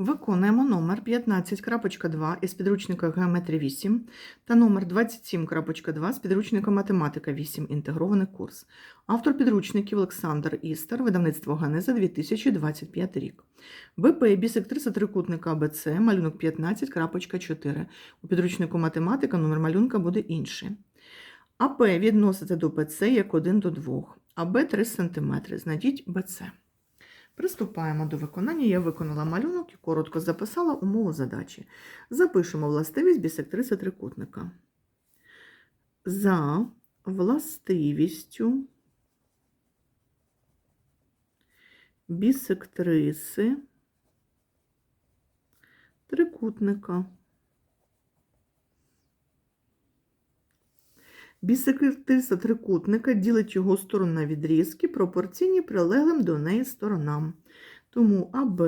Виконуємо номер 15.2 із підручника Геометрія 8 та номер 27.2 з підручника Математика 8. Інтегрований курс. Автор підручників Олександр Істер, видавництво Ганеза 2025 рік. БП бісектриса трикутника АБЦ, малюнок 15.4. У підручнику Математика номер малюнка буде інший. АП відноситься до ПЦ як 1 до 2, АБ 3 см. Знайдіть БЦ. Приступаємо до виконання. Я виконала малюнок і коротко записала умову задачі. Запишемо властивість бісектриси трикутника. За властивістю бісектриси трикутника. Бісектриса трикутника ділить його сторону на відрізки, пропорційні прилеглим до неї сторонам. Тому АБ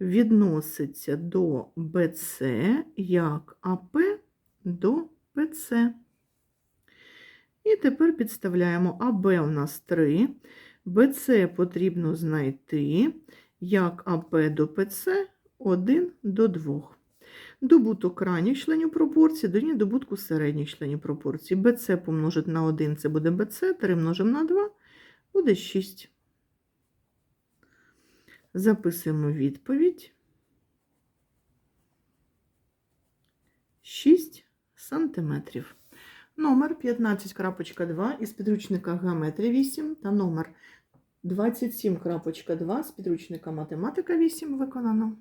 відноситься до БЦ як АП до ПЦ. І тепер підставляємо АБ у нас 3, БЦ потрібно знайти як АП до ПЦ 1 до 2. Добуток крайніх членів пропорції дорівнює добутку середніх членів пропорції. BC помножити на 1 це буде BC, 3 множимо на 2 буде 6. Записуємо відповідь. 6 сантиметрів. Номер 15.2 із підручника Геометрія 8 та номер 27.2 з підручника Математика 8 виконано.